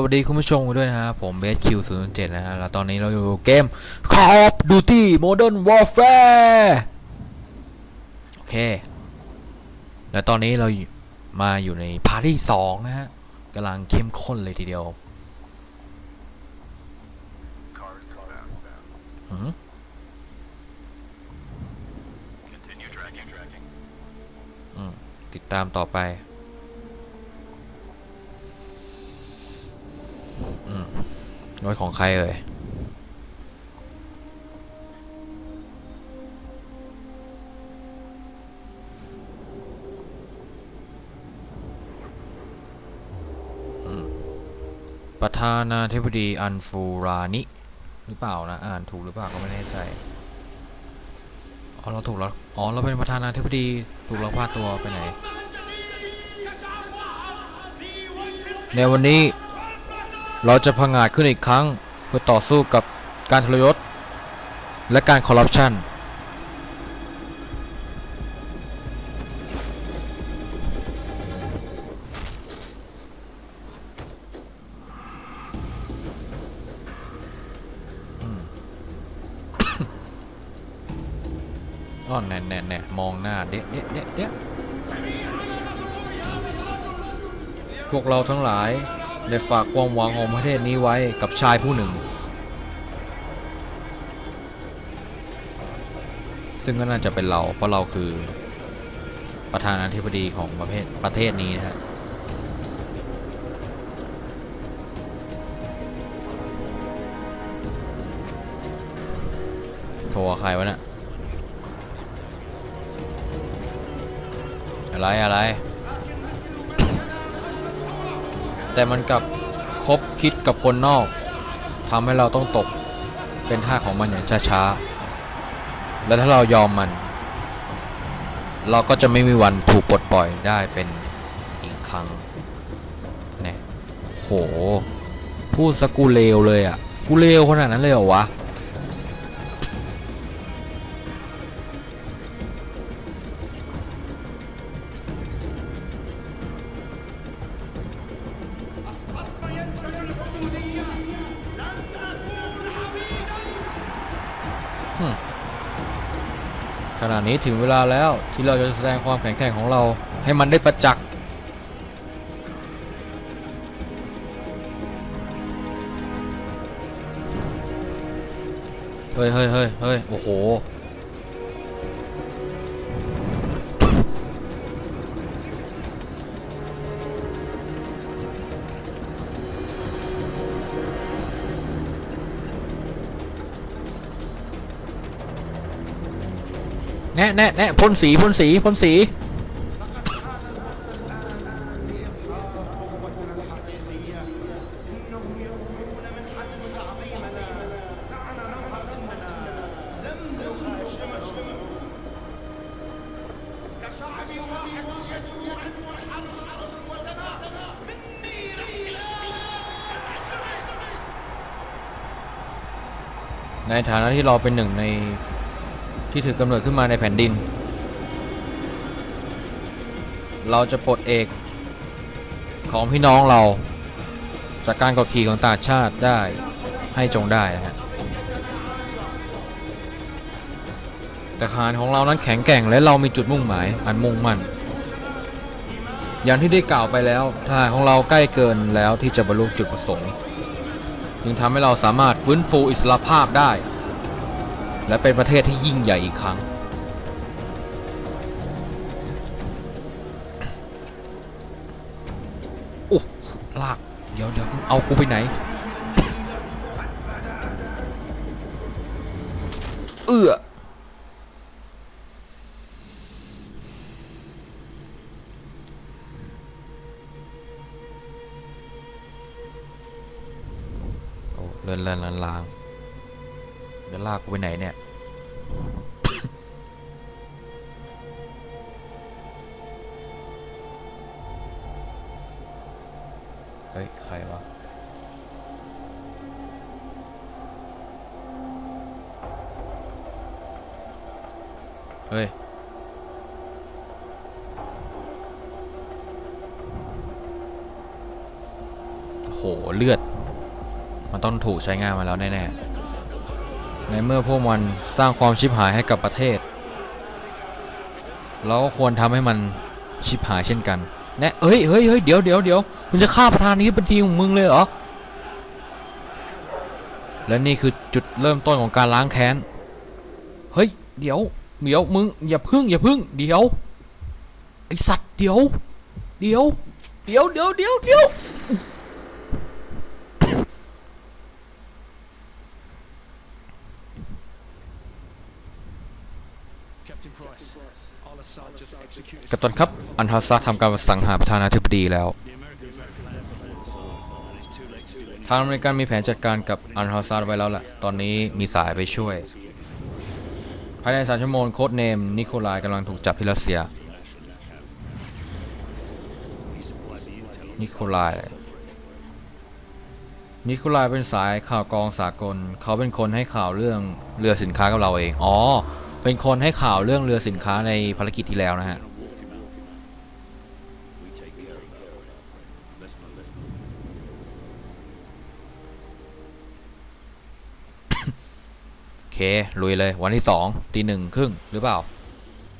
สวัสดีคุณผู้ชมด้วยนะฮะผมเบสคิวศูนย์เจ็ดนะฮะแล้วตอนนี้เราอยู่เกม Call of Duty Modern Warfare โอเค แล้วตอนนี้เราอยู่มาอยู่ในพาร์ทที่สองนะฮะกำลังเข้มข้นเลยทีเดียว Cars inbound. หืม Continue tracking. Tracking. อืมติดตามต่อไป รถของใครเอ่ยอืมประธานาธิบดีอันฟูรานิ หรือเปล่านะ อ่านถูกหรือเปล่าก็ไม่แน่ใจ อ๋อ เราถูกแล้ว อ๋อ เราเป็นประธานาธิบดี ถูกเราพาตัวไปไหน ในวันนี้ เราจะพังอาจขึ้นอีกครั้ง เพื่อต่อสู้กับการทรยศ และการคอร์รัปชันอ้อแน่แน่แน่มองหน้าเด๊ะเด๊ะเด๊ะเดะพวกเราทั้งหลาย ได้ฝากความหวังของประเทศนี้ไว้กับชายผู้หนึ่ง ซึ่งก็น่าจะเป็นเราเพราะเราคือประธานาธิบดีของประเทศประเทศนี้นะฮะโทรใครวะเนี่ยอะไรอะไร แต่มันกลับคบคิดกับคนนอกทำให้เราต้องตกเป็นท่าของมันอย่างช้าๆ และถ้าเรายอมมัน เราก็จะไม่มีวันถูกปลดปล่อยได้เป็นอีกครั้งเนี่ยโห พูดสกูเลวเลยอะ กูเลวขนาดนั้นเลยเหรอวะ นี้ถึงเวลาแล้วที่เราจะแสดงความแข็งแกร่งของเรา ให้มันได้ประจักษ์เฮ้ยเฮ้ยเฮ้ยเฮ้ยโอ้โห แน่แน่แน่พ่นสีพ่นสีพ่นสี ในฐานะที่เราเป็นหนึ่งใน ที่ถือกำเนิดขึ้นมาในแผ่นดิน เราจะปลดเอกของพี่น้องเรา จากการกดขี่ของต่างชาติได้ให้จงได้นะฮะแต่ทหารของเรานั้นแข็งแกร่งและเรามีจุดมุ่งหมายอันมุ่งมั่น อย่างที่ได้กล่าวไปแล้วทหารของเราใกล้เกินแล้วที่จะบรรลุจุดประสงค์ จึงทำให้เราสามารถฟื้นฟูอิสรภาพได้ และเป็นประเทศที่ยิ่งใหญ่อีกครั้ง โอ้ลาก เดี๋ยวเดี๋ยวเอากูไปไหน เอื้อโอ้เลื่อนเลื่อนลางลางเดี๋ยวลากกูไปไหนเนี่ย เฮ้ย ใครวะเฮ้ย โห เลือด มันต้องถูกใช้งานมาแล้วแน่ๆ ในเมื่อพวกมันสร้างความชิบหายให้กับประเทศ เราก็ควรทำให้มันชิบหายเช่นกัน นะเฮ้ยเฮ้ยเฮ้ยเดี๋ยวเดี๋ยวเดี๋ยวมึงจะฆ่าประธานนี้เป็นทีของมึงเลยเหรอ และนี่คือจุดเริ่มต้นของการล้างแค้น เฮ้ย เดี๋ยว เดี๋ยวมึงอย่าพึ่งอย่าพึ่ง เดี๋ยว ไอสัตว์เดี๋ยว เดี๋ยว เดี๋ยวเดี๋ยวเดี๋ยวเดี๋ยว กัปตันครับ อันทาซาทำการสังหารประธานาธิบดีแล้ว ทางอเมริกันมีแผนจัดการกับอันทาซาไว้แล้วแหละ ตอนนี้มีสายไปช่วย ภายในสามชั่วโมงโค้ดเนม นิโคลายกำลังถูกจับที่รัสเซีย นิโคลายนิโคลายเป็นสายข่าวกองสากล เขาเป็นคนให้ข่าวเรื่องเรือสินค้ากับเราเอง อ๋อ เป็นคนให้ข่าวเรื่องเรือสินค้าในภารกิจที่แล้วนะฮะ โอเค ลุยเลย วันที่สองตีหนึ่งครึ่งหรือเปล่า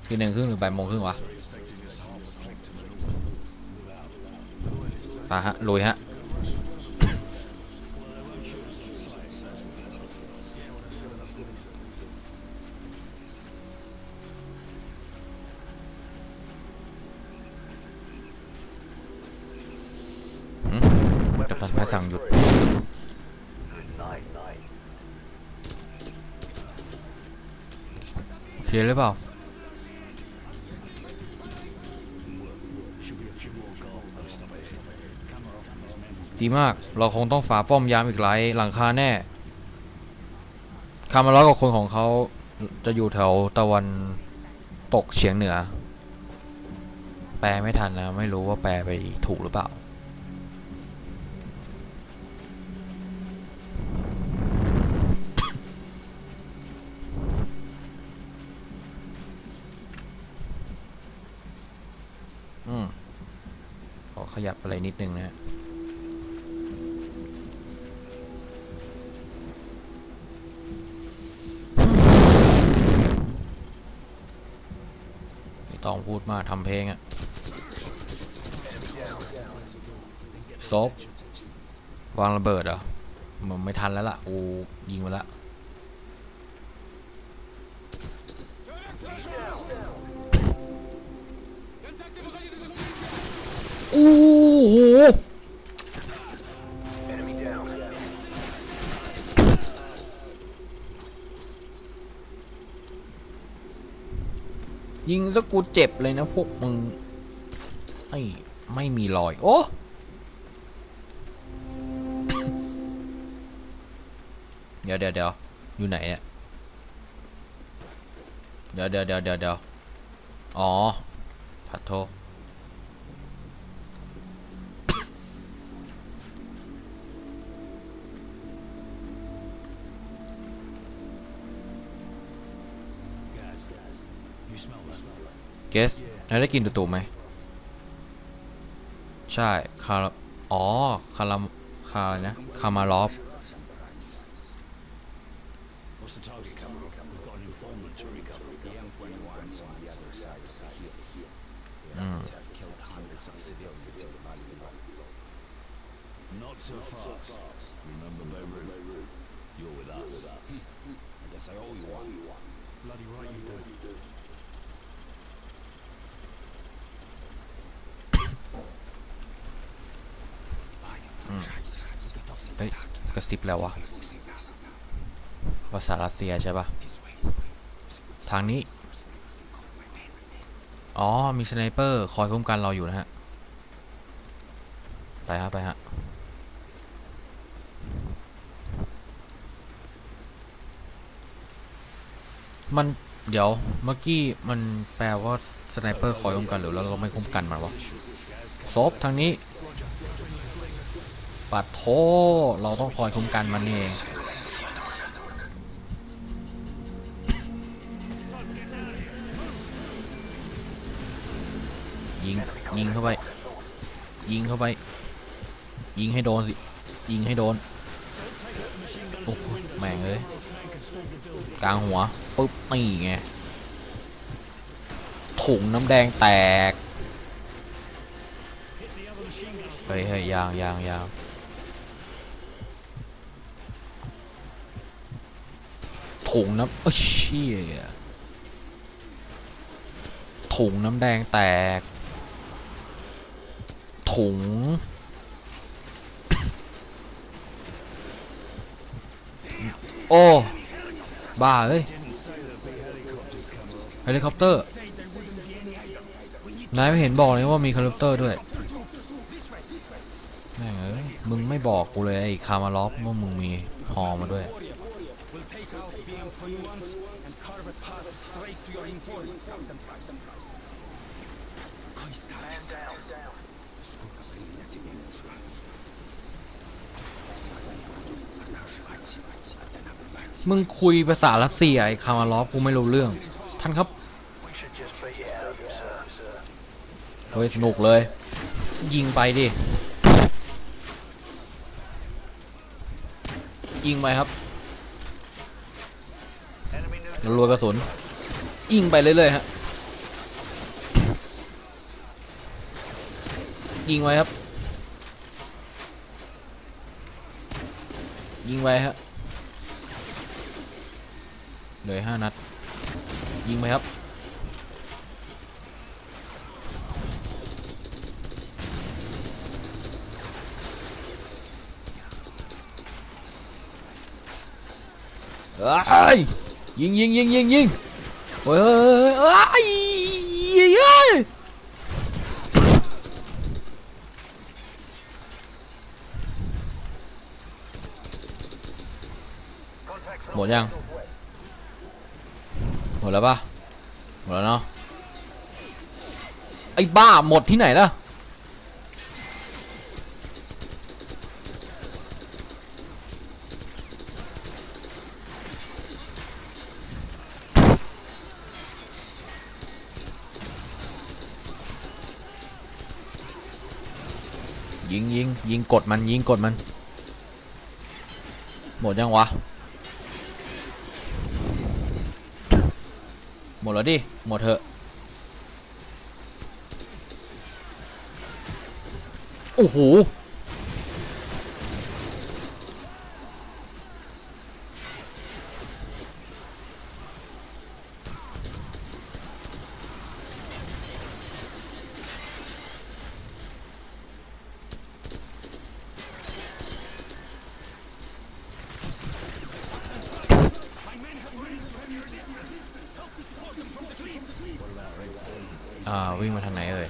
ตีหนึ่งครึ่งหรือบ่ายโมงครึ่งวะไปฮะ ลุยฮะ ตันพายสั่งหยุดเคลียหรือเปล่า ดีมาก เราคงต้องฝ่าป้อมยามอีกหลายหลังคาแน่ คาร์มาร้อยกับคนของเขาจะอยู่แถวตะวันตกเฉียงเหนือ แปลไม่ทันนะ ไม่รู้ว่าแปลไปถูกหรือเปล่า อืม ขอข ยับอะไรนิดนึงนะฮะไม่ต้องพูดมากทำเพลงอะซบวางระเบิดเหรอมันไม่ทันแล้วล่ะกูยิงมาแล้วโอ้ โหยิงซะกูเจ็บเลยนะพวกมึงไอ้ไม่มีรอย โอ้เดี๋ยวเดี๋ยวเดี๋ยวอยู่ไหนเนี่ยเดี๋ยวเดี๋ยวเดี๋ยวเดี๋ยวเดี๋ยวอ๋อ ผัดโทษ เกสนายได้กินตุ่ๆไหม ใช่ คาราอ๋อ คารามคาอะไรนะ คามาลอฟ What's the target, Kamarov? We've got an informant to recover. The M21's on the other side of the hill. The Mm. Iraqis have killed hundreds of civilians in the valley. Not so fast. Remember Beirut? You're with us. I guess I owe you one. Bloody right you do. เฮ้ยกระซิบแล้ววะภาษารัสเซียใช่ปะทางนี้ อ๋อ มีสไนเปอร์ คอยคุ้มกันเราอยู่นะฮะ ไปฮะ ไปฮะ มันเดี๋ยวเมื่อกี้มันแปลว่าสไนเปอร์คอยคุ้มกันหรือเราเราไม่คุ้มกันมันวะซบทางนี้ ปัดโทเราต้องคอยคุ้มกันมันเองยิงยิงเข้าไป ยิงเข้าไป ยิงให้โดนสิ ยิงให้โดน โอ้แม่งเอ้ยกลางหัวปึ๊บนี่ไงถุงน้ำแดงแตก เฮ้ยเฮ้ยยางยางยาง ถุงน้ำเอ้เชี่ยถุงน้ำแดงแตก ถุง โอ้ บ้าเอ้ยเฮลิคอปเตอร์ นายไม่เห็นบอกเลยว่ามีเฮลิคอปเตอร์ด้วยแม่งเอ้ย มึงไม่บอกกูเลยไอ้คาร์มาล็อฟว่ามึงมีฮอมาด้วย มึงคุยภาษารัสเซียไอ้คามาลอฟกูไม่รู้เรื่อง ท่านครับเฮ้ยสนุกเลย ยิงไปดิ ยิงไปครับรัวกระสุน ยิงไปเรื่อยๆฮะ ยิงไว้ครับ ยิงไว้ฮะ เหลือห้านัด ยิงไปครับเอ้ยยิงยิงยิงยิงยิงเฮ้ยเฮ้ยเฮ้ยเฮ้ยหม ดยังหมดแล้วปะหมดแล้วเนาะไอ้บ้าหมดที่ไหนล่ะยิงยิงยิงกดมันยิงกดมัน หมดยังวะ มดแล้วดิ หมดเถอะโอ้โห อ่าวิ่งมาทางไหนเอ่ย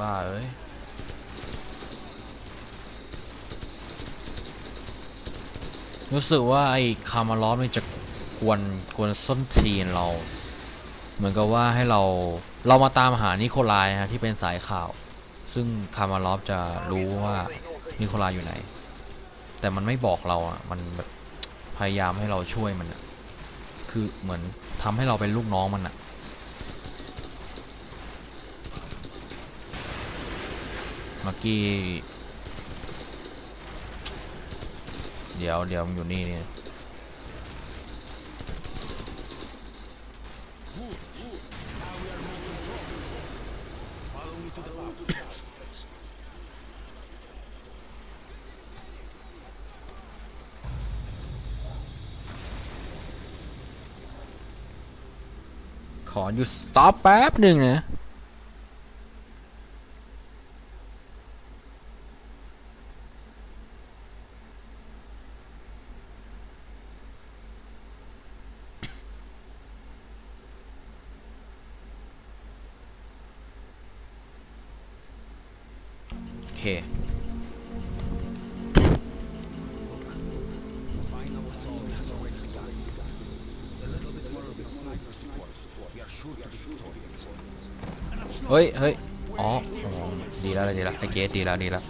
บ้าเอ้ยรู้สึกว่าไอ้คาร์มาลอฟนี่จะกวนกวนส้นทีนเรา เหมือนกับว่าให้เรา เรามาตามหานิโคลายฮะที่เป็นสายข่าว ซึ่งคาร์มาลอฟจะรู้ว่านิโคลายอยู่ไหน แต่มันไม่บอกเราอะ มันแบบพยายามให้เราช่วยมันอะ คือเหมือนทำให้เราเป็นลูกน้องมันอะมื่อกี้ เดี๋ยวเดี๋ยวมันอยู่นี่เนี่ย ขอหยุดสต็อปแป๊บหนึ่งนะ ฮ้ยเฮ้ยอ๋อดีแล้วดีแล้วไอเกสดีแล้วดีแล้ว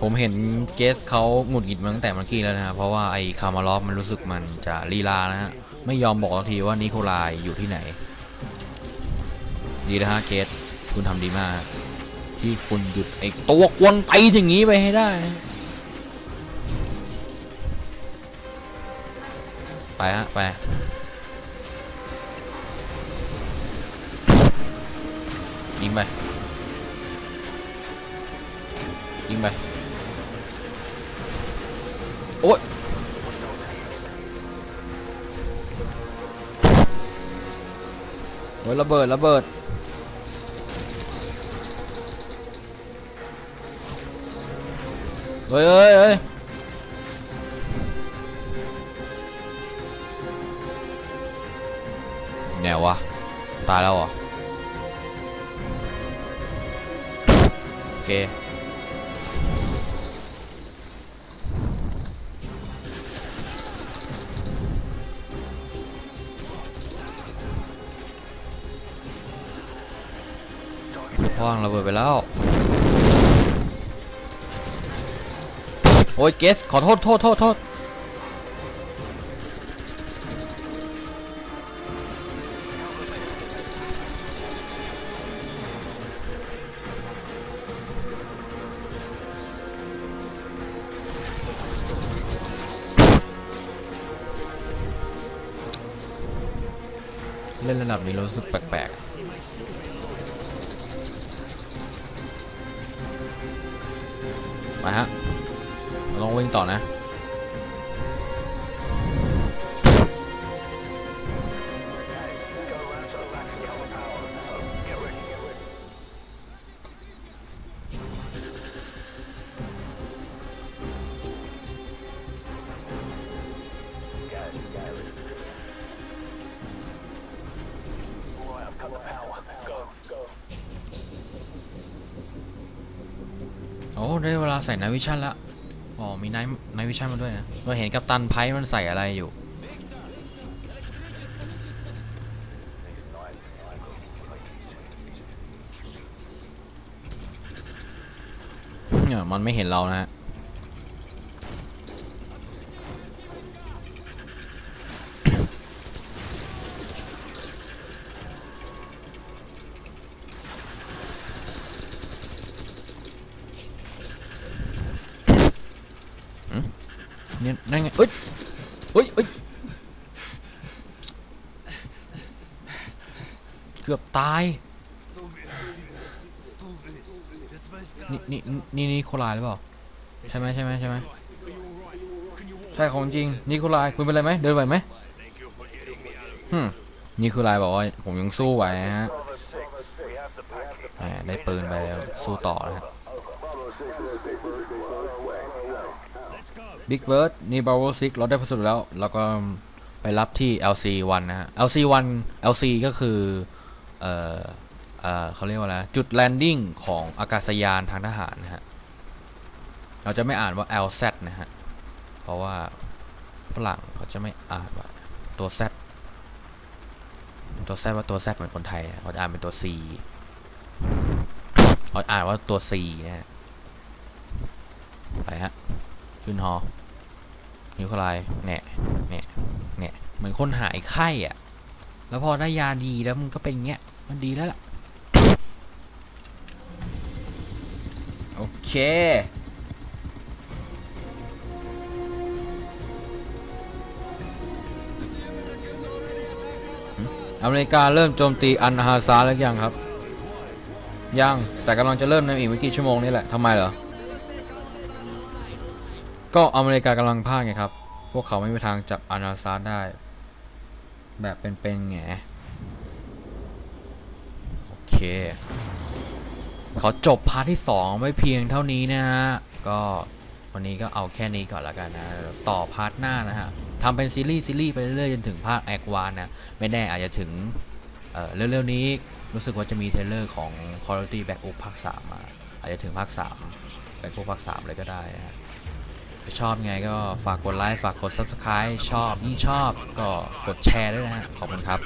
ผมเห็นเกสเขาหงุดหงิดมาตั้งแต่เมื่อกี้แล้วนะครับเพราะว่าไอ้คาร์มาลอฟมันรู้สึกมันจะลีลานะฮะ ไม่ยอมบอกทีว่านิโคลายอยู่ที่ไหน ดีแล้วฮะเกสคุณทำดีมาก ที่คุณหยุดไอ้ตัวกวนไปอย่างนี้ไปให้ได้ ฮะ ไป ยิงไป ยิงไป โอ๊ยโอ้ยระเบิด ระเบิดเฮ้ยเฮ้ย ตายแล้วเหรอ โอเค พ่างระเบิดไปแล้ว โอ้ยเกส ขอโทษ โทษ โทษ โทษ ไปฮะเราลองวิ่งต่อนะ วิชั่นละอ๋อมีนท์ไนท์วิชั่นมาด้วยนะเราเห็นกัปตันไพ่มันใส่อะไรอยู่เนี่ยมันไม่เห็นเรานะฮะ ลายหรือเปล่า ใช่ไหมใช่ไหมใช่ไหมใช่ของจริงนี่โคลายคุณเป็นไรไหมเดินไหวไหมฮึมนี่โคลายบอกว่าผมยังสู้ไหวฮะ Bravo 6, we have the package. แหมได้ปืนไปแล้วสู้ต่อนะฮะ Let's go. บิ๊กเบิร์ดนี่บาวเวอร์ซิกเราได้พัสดุแล้ว แล้วก็ไปรับที่ LC1 นะฮะ LC1 LC ก็คือ เอ่อ เอ่อเขาเรียกว่าอะไร จุดแลนดิ้งของอากาศยานทางทหารนะฮะ เราจะไม่อ่านว่า LZ นะฮะ เพราะว่าฝรั่งเขาจะไม่อ่านว่าตัว Z ตัว Z ว่าตัว Z เหมือนคนไทยเขาจะอ่านเป็นตัว C เขาอ่านว่าตัว C นะฮะ ไปฮะ ขึ้นฮอนิวคลายเนี่ยเนี่ยเนี่ยเหมือนคนหายไข้อะ แล้วพอได้ยาดีแล้วมันก็เป็นเงี้ย มันดีแล้วล่ะ โอเค อเมริกาเริ่มโจมตีอันฮาซาแล้วยังครับ ยัง แต่กำลังจะเริ่มในอีกไม่กี่ชั่วโมงนี่แหละทำไมเหรอ ก็อเมริกากำลังพลาดไงครับ พวกเขาไม่มีทางจับอานาซาได้ แบบเป็นๆไงโอเคเขาจบพาร์ทที่ 2 ไว้เพียงเท่านี้นะฮะ ก็ วันนี้ก็เอาแค่นี้ก่อนละกันนะต่อพาร์ทหน้านะฮะทำเป็นซีรีส์ซีรีส์ไปเรื่อยๆจนถึงภาคแอควานนะไม่แน่อาจจะถึงเอ่อเร็วๆนี้รู้สึกว่าจะมีเทรลเลอร์ของ Call of Duty Black Ops ภาค3มาอาจจะถึงภาค3 Black Ops ภาค3เลยก็ได้นะฮะถ้าชอบไงก็ฝากกดไลค์ฝากกด Subscribe ชอบยิ่งชอบก็กดแชร์ด้วยนะฮะขอบคุณครับ